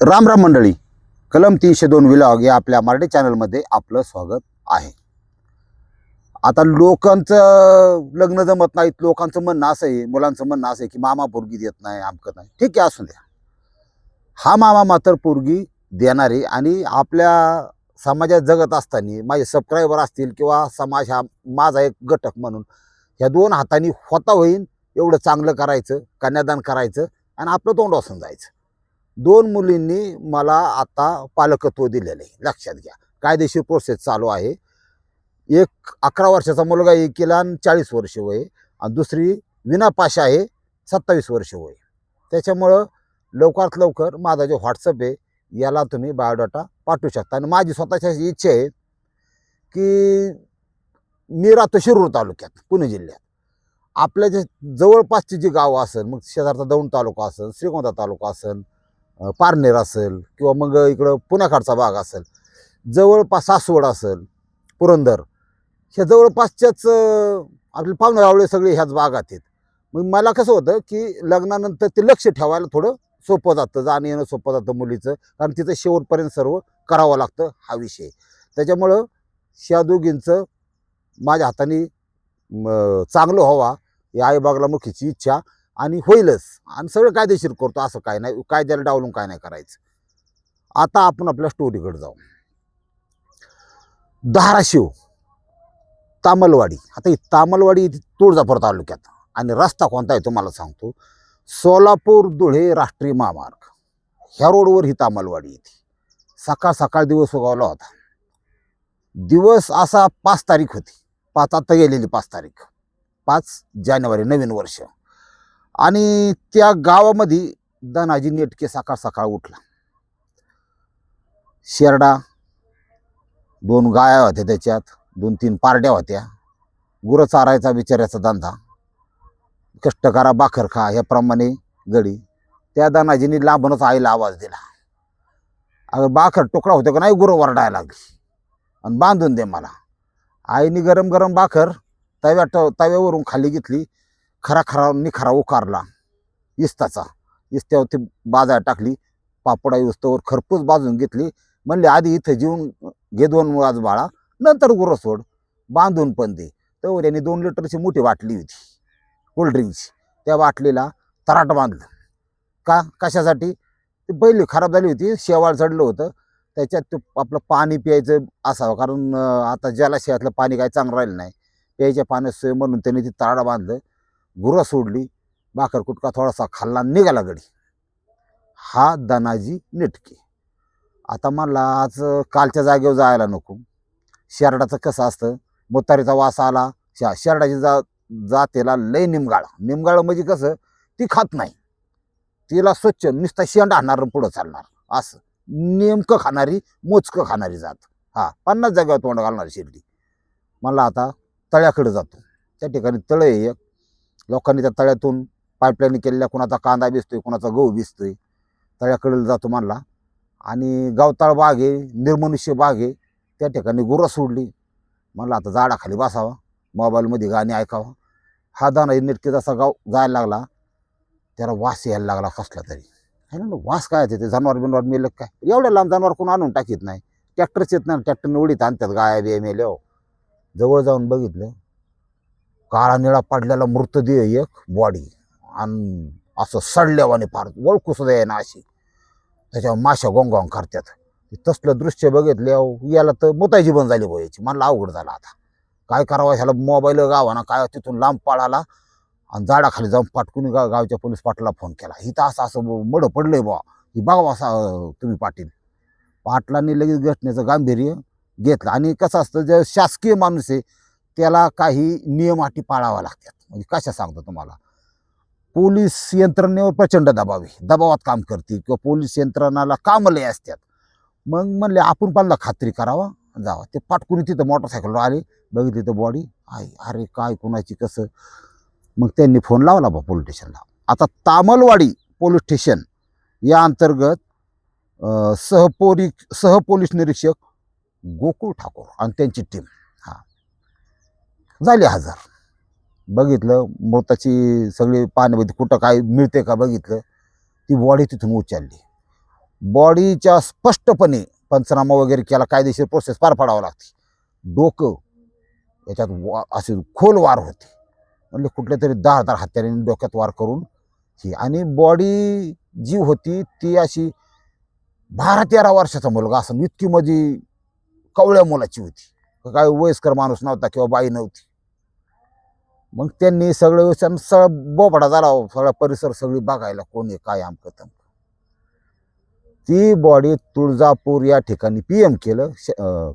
राम राम मंडळी कलम तीनशे दोन विलॉग या आपल्या मराठी चॅनलमध्ये आपलं स्वागत आहे. आता लोकांचं लग्न जमत नाहीत लोकांचं म्हणणं असं आहे मुलांचं म्हणणं असं आहे की मामा पोरगी देत नाही आमकं नाही. ठीक आहे असू द्या. हा मामा मात्र पोरगी देणार आहे आणि आपल्या समाजात जगत असताना माझे सबस्क्रायबर असतील किंवा समाज हा माझा एक घटक म्हणून ह्या दोन हातांनी होता होईन एवढं चांगलं करायचं कन्यादान करायचं आणि आपलं तोंड असून जायचं. दोन मुलींनी मला आता पालकत्व दिलेलं आहे. लक्षात घ्या. कायदेशीर प्रोसेस चालू आहे. एक अकरा वर्षाचा मुलगा एकीला आणि चाळीस वर्ष वय. आणि दुसरी विनापाशा आहे सत्तावीस वर्ष वय. त्याच्यामुळं लवकरात लवकर माझा जो व्हॉट्सअप आहे याला तुम्ही बायोडाटा पाठवू शकता. आणि माझी स्वतःची इच्छा आहे की मी राहतो शिरूर तालुक्यात पुणे जिल्ह्यात. आपल्या जे जवळपासची जी गावं असेल मग शेजारचा दौंड तालुका असेल श्रीगोंदा तालुका असेल पारनेर असेल किंवा मग इकडं पुण्याकडचा भाग असेल जवळपास सासवड असेल पुरंदर ह्या जवळपासच्याच आपले पाहुणे रावळे सगळे ह्याच भागात आहेत. मग मला कसं होतं की लग्नानंतर ते लक्ष ठेवायला थोडं सोपं जातं जाणं येणं सोपं जातं मुलीचं कारण तिचं शेवटपर्यंत सर्व करावं लागतं हा विषय. त्याच्यामुळं ह्या दोघींचं माझ्या हाताने चांगलं व्हावा या आईबागला मुखीची इच्छा आणि होईलच. आणि सगळं कायदेशीर करतो असं काय नाही. कायद्याला डावलून काय नाही करायचं. आता आपण आपल्या स्टोरीकडे जाऊ. धाराशिव तामलवाडी. आता ही तामलवाडी तुळजापूर तालुक्यात. आणि रस्ता कोणता आहे तुम्हाला सांगतो. सोलापूर धुळे राष्ट्रीय महामार्ग. ह्या रोडवर ही तामलवाडी येते. सकाळ सकाळ दिवस उगवला होता. दिवस असा पाच तारीख होती. पाच आता गेलेली पाच तारीख. पाच जानेवारी नवीन वर्ष. आणि त्या गावामध्ये धनाजी नेटके सकाळ सकाळ उठला. शेरडा दोन गाया होत्या त्याच्यात दोन तीन पारड्या होत्या. गुरं चारायचा बिचाऱ्याचा धंदा. कष्ट करा बाखर खा ह्याप्रमाणे गडी त्या दानाजीने लांबूनच आईला आवाज दिला. अगं बाखर तुकडा होतो का नाही गुरं वरडायला लागली. आणि बांधून दे मला. आईने गरम गरम बाखर तव्यात तव्यावरून खाली घेतली. खरा खरा निखरा उकारला. इस्ताचा. इस्त्यावर ती बाजार टाकली. पापडा इस्तवर खरपूस बाजून घेतली. म्हणले आधी इथं जेवून घे दोन वाज बाळा. नंतर गुरं सोड. बांधून पण दे. तर यांनी दोन लिटरची मोठी बाटली होती. कोल्ड्रिंकची त्या बाटलीला तराट बांधलं. का? कशासाठी? ती बैली खराब झाली होती. शेवाळ चढलं होतं. त्याच्यात ते आपलं पाणी प्यायचं असावं. कारण आता जलाशयातलं पाणी काही चांगलं राहिलं नाही. प्यायच्या पाण्यात सोय म्हणून त्यांनी ती तराडा बांधलं. गुरं सोडली बाकरकुटका थोडासा खाल्ला निघाला गडी हा दनाजी नेटके. आता मला आज कालच्या जागेवर जायला नको. शेरडाचं कसं असतं? मोतारीचा वास आला शा शेरडाची जा जातेला लय निमगाळ. निमगाळ म्हणजे कसं? ती खात नाही. तिला स्वच्छ नुसता शेंड आणणार पुढं चालणार. असं. नेमकं खाणारी मोजकं खाणारी जात. हा पन्नास जागेवर तोंड घालणारी शिर्डी. मला आता तळ्याकडे जातो. त्या ठिकाणी तळं एक. लोकांनी त्या तळ्यातून पाईपलाईन केलेल्या कुणाचा कांदा भिजतोय कुणाचा गहू भिजतोय तळ्याकडे जातो म्हणला. आणि गावताळ बाग आहे निर्मनुष्य बाग आहे त्या ठिकाणी गुरं सोडली. म्हणलं आता झाडाखाली बसावा मोबाईलमध्ये गाणी ऐकावं. हा दाना नेटके जसा गाव जायला लागला त्याला वास यायला लागला कसला तरी. है ना वास काय येते ते? जनावर बिनवर मेलं काय? एवढ्या लांब जनावर कोण आणून टाकीत नाही. ट्रॅक्टरच येत नाही ट्रॅक्टरने उडीत आणतात गाया बिया मेल्या हो. जवळ जाऊन बघितलं काळा निळा पडलेला मृतदेह एक बॉडी आणि असं सडल्यावाने फार ओळखू सुद्धा ना अशी. त्याच्यावर माशा गोंगावून करतात. तसलं दृश्य बघितलं याला तर मुतायची बंद झाली याची. मला अवघड झाला आता. काय करावं ह्याला मोबाईल गावाना काय तिथून लांब पळाला आणि झाडाखाली जाऊन पाटकून गा गावच्या पोलीस पाटला फोन केला. हिथं असं असं मड पडलंय बा ही बघा असा तुम्ही पाटील. पाटलांनी लगेच घटनेचं गांभीर्य घेतलं. आणि कसं असतं जे शासकीय माणूस आहे त्याला काही नियम अटी पाळाव्या लागतात. म्हणजे कशा सांगतो तुम्हाला? पोलीस यंत्रणेवर प्रचंड दबाव आहे. दबावात काम करते किंवा पोलीस यंत्रणाला कामले असतात. मग म्हणले आपण पण खात्री करावा जावा. ते पाटकुरी तिथं मोटरसायकलवर आले. बघितली तर बॉडी आहे अरे काय कोणाची कसं? मग त्यांनी फोन लावला बा पोलीस स्टेशनला आता तामलवाडी पोलीस स्टेशन या अंतर्गत सहपोरी सहपोरी सहपोलीस निरीक्षक गोकुळ ठाकूर आणि त्यांची टीम झाली हजार. बघितलं मृताची सगळी पाण्यामध्ये कुठं काय मिळते का बघितलं ती बॉडी तिथून उचलली. बॉडीच्या स्पष्टपणे पंचनामा वगैरे केला कायदेशीर प्रोसेस पार पाडावं लागते. डोकं याच्यात वा असे खोल वार होते. म्हणजे कुठल्या तरी दहा दहा हत्यारांनी डोक्यात वार करून ही आणि बॉडी जी होती ती अशी बारा तेरा वर्षाचा मुलगा असं इतकी मजी कवळ्या मुलाची होती. काय वयस्कर माणूस नव्हता किंवा बाई नव्हती. मग त्यांनी सगळं सगळं सगळं बोबडा झाला हो, सगळा परिसर सगळी बघायला कोणी काय आमकं तमकं. ती बॉडी तुळजापूर या ठिकाणी पी एम केलं श-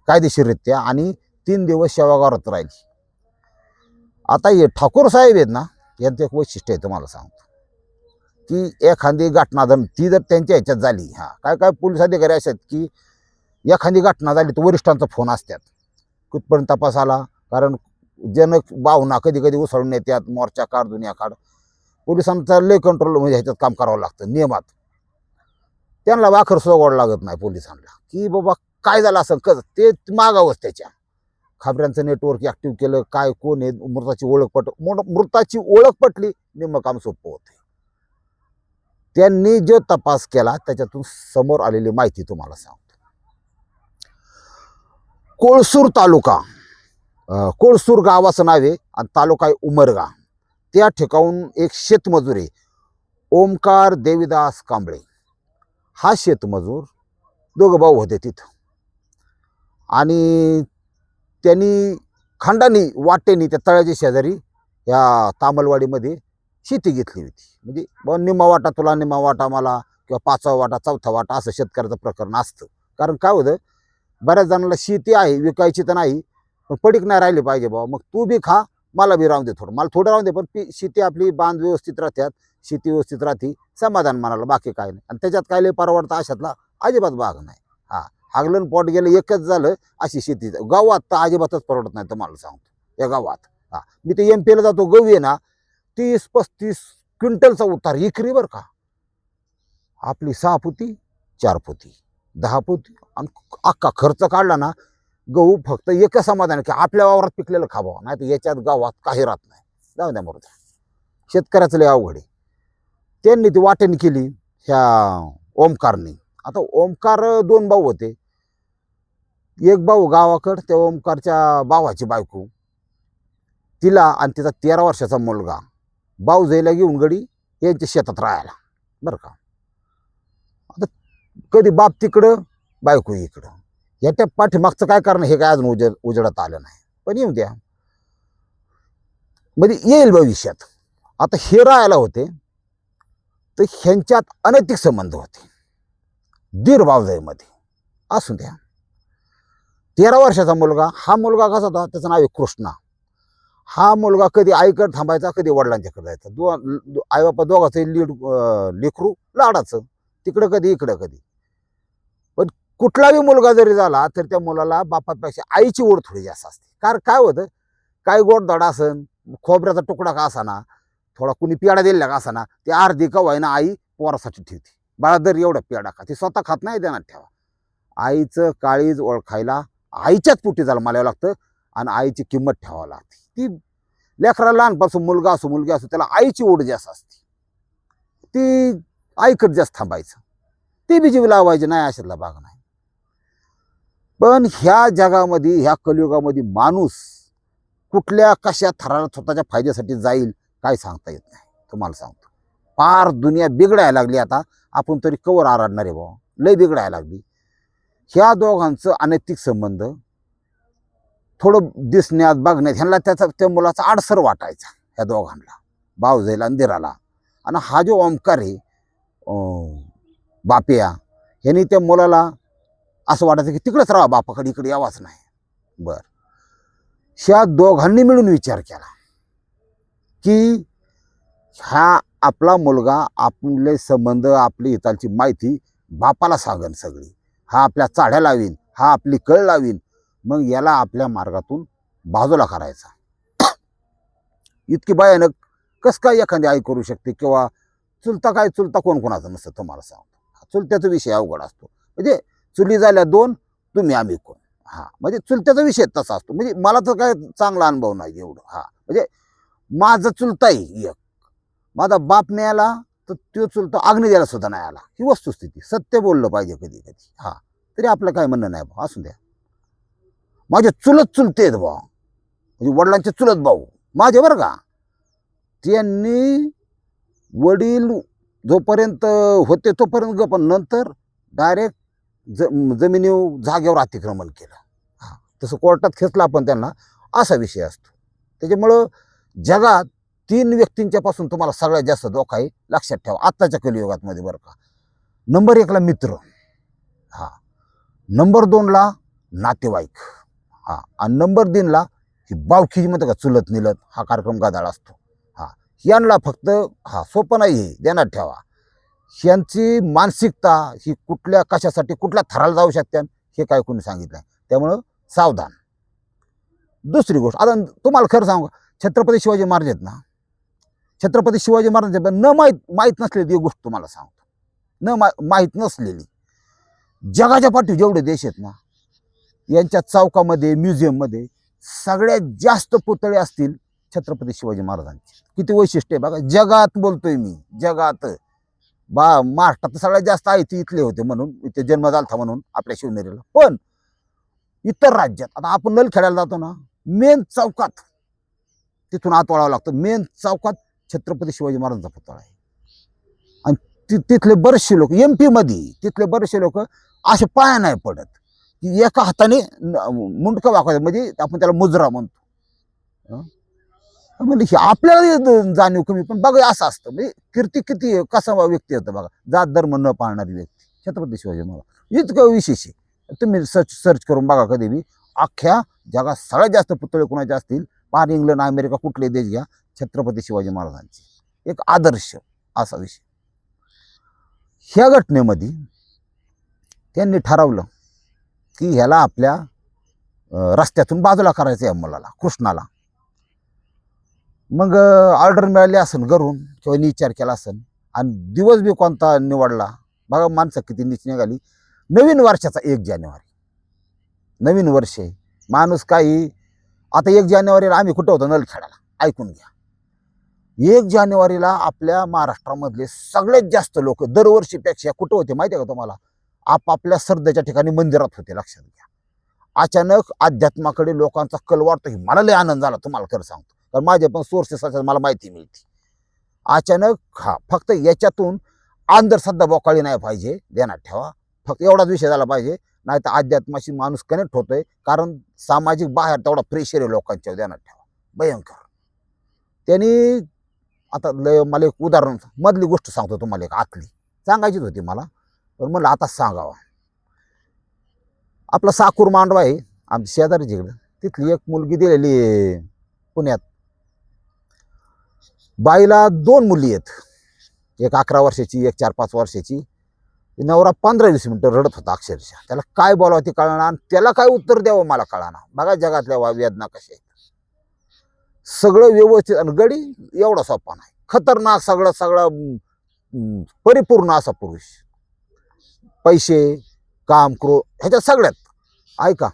कायदेशीररित्या आणि तीन दिवस सेवागारात राहिली. आता हे ठाकूर साहेब आहेत ना यांचं एक वैशिष्ट्य आहे तुम्हाला सांगतो. की एखादी घटना जर ती जर त्यांच्या ह्याच्यात झाली हा काय काय पोलीस अधिकारी असे आहेत की एखादी घटना झाली तर वरिष्ठांचा फोन असतात. कुठपर्यंत तपास आला? कारण जनक भावना कधी कधी उसळून येतात मोर्चा काढ दुनिया काढ. पोलिसांचा लय कंट्रोल म्हणजे ह्याच्यात काम करावं लागतं नियमात. त्यांना वाखर सुद्धा लागत नाही पोलिसांना. की बाबा काय झालं असं कस? ते मागावंच त्याच्या. खाबऱ्यांचं नेटवर्क ॲक्टिव्ह केलं काय कोण आहे मृताची ओळख पट मोठ- मृताची ओळख पटली निम्मं काम सोपं होते त्यांनी जो तपास केला त्याच्यातून समोर आलेली माहिती तुम्हाला सांगतो. कोळसूर तालुका कोळसूर गावाचं नाव आहे आणि तालुका आहे उमरगा. त्या ठिकाणून एक शेतमजूर आहे. ओमकार देवीदास कांबळे. हा शेतमजूर दोघं भाऊ होते तिथं. आणि त्यांनी खंडानी वाटेनी त्या तळ्याच्या शेजारी या तामलवाडीमध्ये शेती घेतली होती. म्हणजे बा निम्मा वाटा तुला निम्मा वाटा मला किंवा पाचवा वाटा चौथा वाटा असं शेतकऱ्याचं प्रकरण असतं. कारण काय होतं बऱ्याच जणांना शेती आहे विकायची तर नाही पण पडीक नाही राहिली पाहिजे बाबा मग तू बी खा मला बी राहून दे थोडं. मला थोडं राहून दे पण पी शेती आपली बांध व्यवस्थित राहतात शेती व्यवस्थित राहते समाधान म्हणाला बाकी काय नाही. आणि त्याच्यात काय लय परवडतं अशातला? अजिबात भाग नाही. हा हागलन पोट गेलं एकच झालं अशी शेती. गावात तर अजिबातच परवडत नाही तुम्हाला सांगतो. या गावात. हा मी ते एम पीला जातो गहू आहे ना तीस पस्तीस क्विंटलचा उतार इकरी बरं का. आपली सहा पोती चार पोती दहा पोती आणि अख्खा खर्च काढला ना गहू फक्त एकच समाधान की आपल्या वावरात पिकलेलं खावं नाही तर याच्यात गावात काही राहत नाही. जाऊ द्या मरू शेतकऱ्याचं लय अवघड आहे. त्यांनी ती वाटणी केली ह्या ओमकारने. आता ओमकार दोन भाऊ होते. एक भाऊ गावाकड त्या ओमकारच्या भावाची बायको. तिला आणि तिचा तेरा वर्षाचा मुलगा. भाऊ जायला घेऊन गडी यांच्या शेतात राहायला. बरं का? आता कधी बाप तिकडं बायको इकडं. याच्या पाठीमागचं काय कारण हे काय अजून उजड उजडत आलं नाही. पण येऊ द्या. म्हणजे येईल भविष्यात. आता हे राहायला होते तर ह्यांच्यात अनैतिक संबंध होते. दीरबावजाईमध्ये असू द्या. तेरा वर्षाचा मुलगा हा मुलगा कसा होता? त्याचं नाव आहे कृष्णा. हा मुलगा कधी आईकडे थांबायचा कधी वडिलांच्याकडे जायचा. दो आईबापा दोघाचं लीड अं, लेकरू लाडाचं. तिकडं कधी इकडं कधी. कुठलाही मुलगा जरी झाला तर त्या मुलाला बापापेक्षा आईची ओढ थोडी जास्त असते. कारण काय होतं काय गोडधड असन खोबऱ्याचा तुकडा का असाना थोडा कुणी पेडा दिलेला का असाना ते अर्धी का ना आई पोरासाठी ठेवते. बाळा दर एवढा पेडा खा ती स्वतः खात नाही देणार ठेवा. आईचं काळीज ओळखायला आईच्याच पोटी जायला मला लागतं आणि आईची किंमत ठेवावं लागते. ती लेकराला लहानपासून मुलगा असो मुलगी असो त्याला आईची ओढ जास्त असते. ती आईकडे जास्त थांबायचं. ती बी जीव लावायची नाही अशातला भाग नाही पण ह्या जगामध्ये ह्या कलियुगामध्ये माणूस कुठल्या कशा थराला स्वतःच्या फायद्यासाठी जाईल काय सांगता येत नाही. तुम्हाला सांगतो. फार दुनिया बिघडायला लागली आता. आपण तरी कवर आराडणार आहे भाऊ. लय बिघडायला लागली. ह्या दोघांचं अनैतिक संबंध थोडं दिसण्यात बघण्यात ह्यांना त्याचा त्या मुलाचा आडसर वाटायचा ह्या दोघांना. भावजाईला अंधेराला. आणि हा जो ओंकार आहे बापिया ह्यांनी त्या मुलाला असं वाटायचं की तिकडंच राहा बापाकडे इकडे यावाच नाही. बर. ह्या दोघांनी मिळून विचार केला की हा आपला मुलगा आपले संबंध आपली हिताची माहिती बापाला सांगन सगळी. हा आपल्या चाढ्या लावीन हा आपली कळ लावीन. मग याला आपल्या मार्गातून बाजूला करायचा. इतकी भयानक कस काय एखादी आई करू शकते किंवा चुलता काय चुलता कोण कोणाचं नसतं तुम्हाला सांगतो. चुलत्याचा विषय अवघड असतो. म्हणजे चुली झाल्या दोन तुम्ही आम्ही कोण? हा म्हणजे चुलत्याचा विषय तसा असतो. म्हणजे मला तर काय चांगला अनुभव नाही एवढं. हा म्हणजे माझं चुलता आहे एक. माझा बाप मिळाला तर तो चुलता अग्नी द्यायला सुद्धा नाही आला. ही वस्तुस्थिती. सत्य बोललं पाहिजे कधी कधी. हा तरी आपलं काय म्हणणं नाही भाऊ. असू द्या. माझे चुलत चुलते आहेत भाऊ. म्हणजे वडिलांचे चुलत भाऊ. माझे बरं का. त्यांनी वडील जोपर्यंत होते तोपर्यंत ग पण नंतर डायरेक्ट ज जमिनीवर जागेवर अतिक्रमण केलं. हां तसं कोर्टात खेचला आपण त्यांना असा विषय असतो. त्याच्यामुळं जगात तीन व्यक्तींच्यापासून तुम्हाला सगळ्यात जास्त धोका आहे लक्षात ठेवा. आत्ताच्या कलियुगातमध्ये बरं का. नंबर एकला मित्र. हां. नंबर दोनला नातेवाईक. हां. आणि नंबर तीनला ही बावखी म्हणते का चुलत निलत हा कार्यक्रम गादाळ असतो. हां. यांना फक्त हा सोपं नाही हे ध्यानात ठेवा. यांची मानसिकता ही कुठल्या कशासाठी कुठल्या थराला जाऊ शकते हे काय कोणी सांगितलं? त्यामुळं सावधान. दुसरी गोष्ट आता तुम्हाला खरं सांगू छत्रपती शिवाजी महाराज आहेत ना? छत्रपती शिवाजी महाराज न माहीत माहीत नसलेली एक गोष्ट तुम्हाला सांगतो. न मा माहीत नसलेली. जगाच्या पाठी जेवढे देश आहेत ना यांच्या चौकामध्ये म्युझियममध्ये सगळ्यात जास्त पुतळे असतील छत्रपती शिवाजी महाराजांचे. किती वैशिष्ट्य आहे बघा जगात बोलतोय मी जगात. बा महाराष्ट्रात सगळ्यात जास्त आहे ती इथले होते म्हणून इथे जन्म झालता म्हणून आपल्या शिवनेरीला. पण इतर राज्यात आता आपण नल खेळायला जातो ना मेन चौकात तिथून आत वळावं लागतं. मेन चौकात छत्रपती शिवाजी महाराजांचा पुतळा आहे. आणि ति तिथले बरेचसे लोक एम पीमध्ये तिथले बरेचसे लोक असे पाया नाही पडत. की एका हाताने न- मुंडकं वाकवायचं म्हणजे आपण त्याला मुजरा म्हणतो. म्हणजे हे आपल्याला जाणीव कमी पण बघा असं असतं. म्हणजे कीर्ती किती कसा व्यक्ती होता बघा. जात धर्म न पाळणारी व्यक्ती. छत्रपती शिवाजी महाराज. इतकं विशेष आहे. तुम्ही सर्च सर्च करून बघा कधी बी. अख्ख्या जगात सगळ्यात जास्त पुतळे कोणाचे असतील? पार इंग्लंड अमेरिका कुठले देश घ्या. छत्रपती शिवाजी महाराजांचे. एक आदर्श असा विषय. ह्या घटनेमध्ये त्यांनी ठरवलं की ह्याला आपल्या रस्त्यातून बाजूला करायचं आहे मुलाला कृष्णाला. मग ऑर्डर मिळाली असेल घरून किंवा विचार केला असेल आणि दिवस बी कोणता निवडला बघा माणसं किती नीच निघाली. नवीन वर्षाचा एक जानेवारी. नवीन वर्ष. आहे माणूस काही आता एक जानेवारीला आम्ही कुठं होतो? नलखेड्याला ऐकून घ्या. एक जानेवारीला आपल्या महाराष्ट्रामधले सगळ्यात जास्त लोक दरवर्षीपेक्षा कुठं होते माहिती आहे का तुम्हाला? आपापल्या श्रद्धेच्या ठिकाणी मंदिरात होते लक्षात घ्या. अचानक अध्यात्माकडे लोकांचा कल वाढतो. ही मला लय आनंद झाला तुम्हाला खरं सांगतो. कारण माझे पण सोर्सेस असतात मला माहिती मिळते. अचानक हा फक्त याच्यातून अंधश्रद्धा बोकाळी नाही पाहिजे ध्यानात ठेवा. फक्त एवढाच विषय झाला पाहिजे नाही तर अध्यात्माशी माणूस कनेक्ट होतोय कारण सामाजिक बाहेर तेवढा प्रेशर आहे लोकांच्या ध्यानात ठेवा. भयंकर. त्यांनी आता लय मला एक उदाहरण मधली गोष्ट सांगतो तुम्हाला एक आतली. सांगायचीच होती मला पण म्हणलं आता सांगावा. आपला साकूर मांडवा आहे आमच्या शेजारी जिकडं तिथली एक मुलगी दिलेली आहे पुण्यात. बाईला दोन मुली आहेत. एक अकरा वर्षाची एक चार पाच वर्षाची. नवरा पंधरा वीस मिनटं रडत होता अक्षरशः. त्याला काय बोलावं ते कळणार आणि त्याला काय उत्तर द्यावं मला कळणार बघा जगातल्या वा- वेदना कशा आहेत. सगळं व्यवस्थित आणि गडी एवढा सोपा नाही. खतरनाक सगळं सगळं परिपूर्ण असा पुरुष. पैसे काम क्रो ह्याच्या सगळ्यात. ऐका.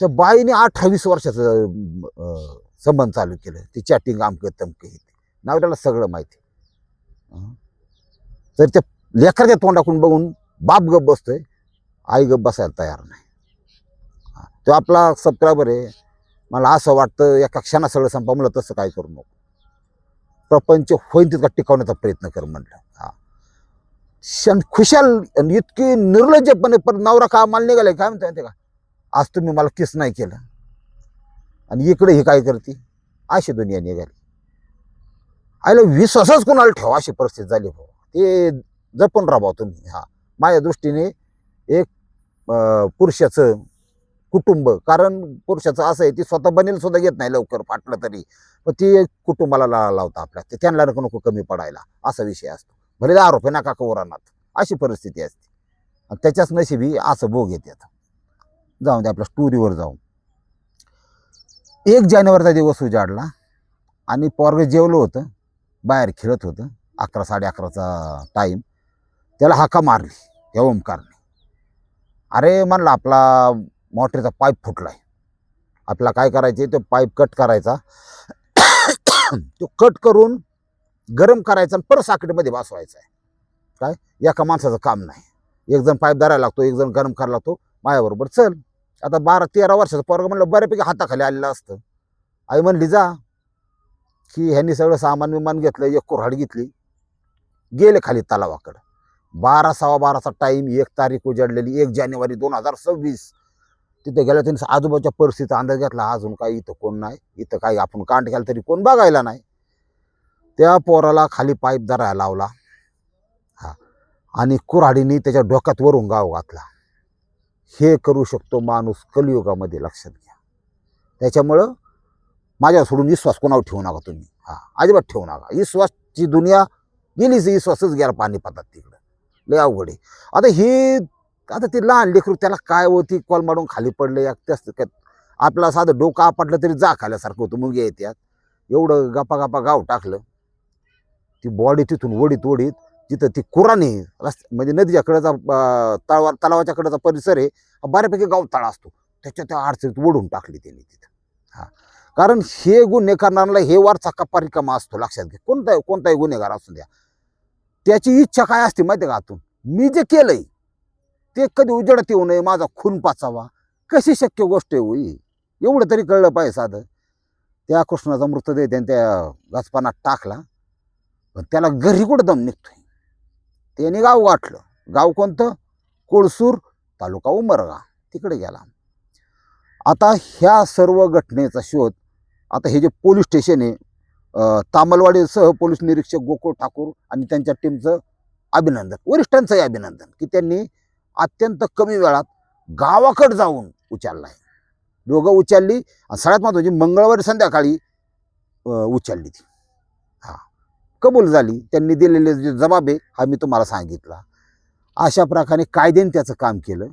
त्या बाईने अठ्ठावीस वर्षाचं संबंध चालू केलं. ती चॅटिंग आमकं तमकं येते. नावऱ्याला सगळं माहिती. तर त्या लेकराच्या तोंडाकडून बघून बाप गप बसतोय आई गप बसायला तयार नाही. तो आपला सबस्क्रायबर आहे. मला असं वाटतं एका क्षणा सगळं संपा म्हणलं तसं काय करू नको. प्रपंच होईन तितका टिकवण्याचा प्रयत्न कर म्हणलं. हा. क्षण खुशाल आणि इतकी निर्लज्जपणे पण नवरा का माल निघाले काय म्हणता का? आज तुम्ही मला किस नाही केलं. आणि इकडे ही काय करते? अशी दुनिया निघाली. आयला विश्वासच कोणाला ठेवा अशी परिस्थिती झाली भाऊ. ते जपून राहा तुम्ही. हा. माझ्या दृष्टीने एक पुरुषाचं कुटुंब कारण पुरुषाचं असं आहे ती स्वतः बनेल सुद्धा घेत नाही लवकर फाटलं तरी. पण ती कुटुंबाला लावता आपल्या. ते त्यांना नको नको कमी पडायला. असा विषय असतो. भले दहा रुपये नका कवरानात अशी परिस्थिती असते. आणि त्याच्याच नशिबी असं भोग येते आता. जाऊन दे आपल्या स्टोरीवर जाऊन. एक जानेवारीचा दिवस उजाडला आणि पोरग जेवलं होतं बाहेर खेळत होतं अकरा साडे अकराचा टाईम त्याला हाका मारली त्या ओमकारने अरे म्हणला आपला मोटरीचा पाईप फुटला आहे आपला काय करायचे तो पाईप कट करायचा. तो कट करून गरम करायचा आणि परत साखरेमध्ये बसवायचा आहे. काय? एका माणसाचं काम नाही. एक जण पाईप धरायला लागतो एक जण गरम करायला लागतो. माझ्याबरोबर चल. आता बारा तेरा वर्षाचं पोरग म्हणलं बऱ्यापैकी हाताखाली आलेलं असतं. आई म्हणली जा. की ह्यांनी सगळं सामान विमान घेतलं एक कुऱ्हाड घेतली. गेले खाली तलावाकडं. बारा सव्वा बाराचा टाईम एक तारीख उजाडलेली एक जानेवारी दोन हजार सव्वीस. तिथे गेल्या त्यांनी आजूबाजूच्या परिस्थितीचा अंदाज घेतला अजून काही इथं कोण नाही इथं काही आपण कांट केलं तरी कोण बघायला नाही. त्या पोराला खाली पाईप धरायला लावला. हा. आणि कुऱ्हाडीने त्याच्या डोक्यात वरून गाव घातला. हे करू शकतो माणूस कलियुगामध्ये लक्षात घ्या. त्याच्यामुळं माझ्या सोडून विश्वास कोणावर ठेवू नका तुम्ही. हा अजिबात ठेवू नका. विश्वासची दुनिया गेलीच विश्वासच गेला पाणी पातात तिकडं. लय अवघड आहे. आता हे आता ते लहान लेकरू त्याला काय होती कॉल मारून खाली पडलं या त्याच आपला साधं डोकं आपटलं तरी जा खाल्यासारखं होतं मुंग्या येत्यात. एवढं गपा गपा गाव टाकलं. ती बॉडी तिथून ओढीत ओढीत तिथं ती कुराने रस्ते म्हणजे नदीच्या कडेचा तळवा तलावाच्या कडेचा परिसर आहे हा बऱ्यापैकी गावताळा असतो. त्याच्या त्या अडचणीत ओढून टाकली त्यांनी तिथं. हां. कारण हे गुन्हे करणाऱ्याला हे वारचा कप्पा रिकामा असतो लक्षात घ्या. कोणता कोणताही गुन्हेगार असू द्या. त्याची इच्छा काय असते माहिती आहे का आतून? मी जे केलंय ते कधी उजडत येऊ नये माझा खून पाचावा. कशी शक्य गोष्ट आहे होई एवढं तरी कळलं पाहिजे साधं. त्या कृष्णाचा मृतदेह त्याने त्या गचपानात टाकला. पण त्याला घरी कुठं दम निघतोय? त्याने गाव गाठलं गाव कोणतं? कोळसूर तालुका उमरगा. तिकडे गेला. आता ह्या सर्व घटनेचा शोध आता हे जे पोलीस स्टेशन आहे तामलवाडीसह पोलीस निरीक्षक गोकुळ ठाकूर आणि त्यांच्या टीमचं अभिनंदन वरिष्ठांचंही अभिनंदन की त्यांनी अत्यंत कमी वेळात गावाकडे जाऊन उचललाय. दोघं उचलली आणि सगळ्यात महत्त्वाची मंगळवारी संध्याकाळी उचलली ती. हां. कबूल झाली. त्यांनी दिलेले जे जबाब आहे हा मी तुम्हाला सांगितला. अशा प्रकारे कायद्याने त्याचं काम केलं.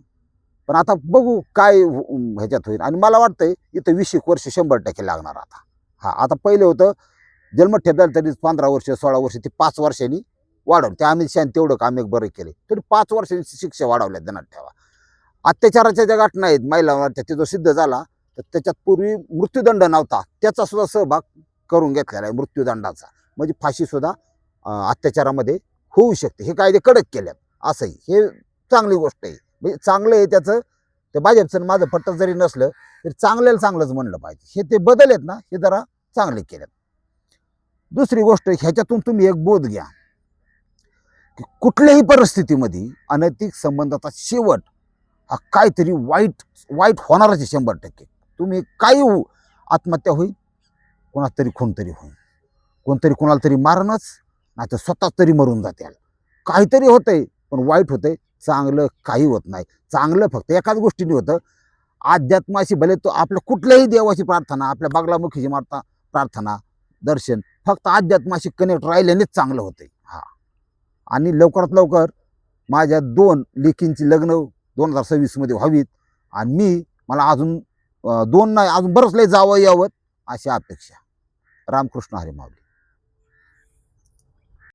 पण आता बघू काय ह्याच्यात होईल. आणि मला वाटतंय इथं वीस एक वर्ष शंभर टक्के लागणार आता. हा आता पहिले होतं जन्मठेप झालं तरी पंधरा वर्ष सोळा वर्ष ते पाच वर्षांनी वाढवलं. त्या अमित शहाने तेवढं काम एक बरं केले. तरी पाच वर्षांची शिक्षा वाढवल्या ध्यानात ठेवा. अत्याचाराच्या ज्या घटना आहेत महिलांवरच्या ते जो सिद्ध झाला तर त्याच्यात पूर्वी मृत्यूदंड नव्हता. त्याचा सुद्धा सहभाग करून घेतलेला आहे मृत्यूदंडाचा. म्हणजे फाशीसुद्धा अत्याचारामध्ये होऊ शकते. हे कायदे कडक केल्यात. असंही. हे चांगली गोष्ट आहे. म्हणजे चांगलं आहे त्याचं. ते भाजपचं माझं पट्ट जरी नसलं तरी चांगल्याला चांगलंच म्हणलं पाहिजे. हे ते बदल आहेत ना हे जरा चांगले केलेत दुसरी गोष्ट ह्याच्यातून तुम्ही एक बोध घ्या. की कुठल्याही परिस्थितीमध्ये अनैतिक संबंधाचा शेवट हा काहीतरी वाईट वाईट होणारच आहे शंभर टक्के. तुम्ही काही आत्महत्या होईल कोणातरी खून तरी होईल. कोणतरी कोणाला तरी मारणच नाही तर स्वतःच तरी मरून जात्याल काहीतरी होतंय पण वाईट होतंय चांगलं काही होत नाही. चांगलं फक्त एकाच गोष्टीने होतं. अध्यात्माशी भले तो आपल्या कुठल्याही देवाची प्रार्थना आपल्या बागलामुखीची मारता प्रार्थना दर्शन फक्त अध्यात्माशी कनेक्ट राहिल्यानेच चांगलं होतंय. हा. आणि लवकरात लवकर माझ्या दोन लेकींची लग्न दोन हजार सव्वीसमध्ये व्हावीत आणि मी मला अजून दोन नाही अजून बरंच लय जावं यावं अशी अपेक्षा. रामकृष्ण हरे माऊली.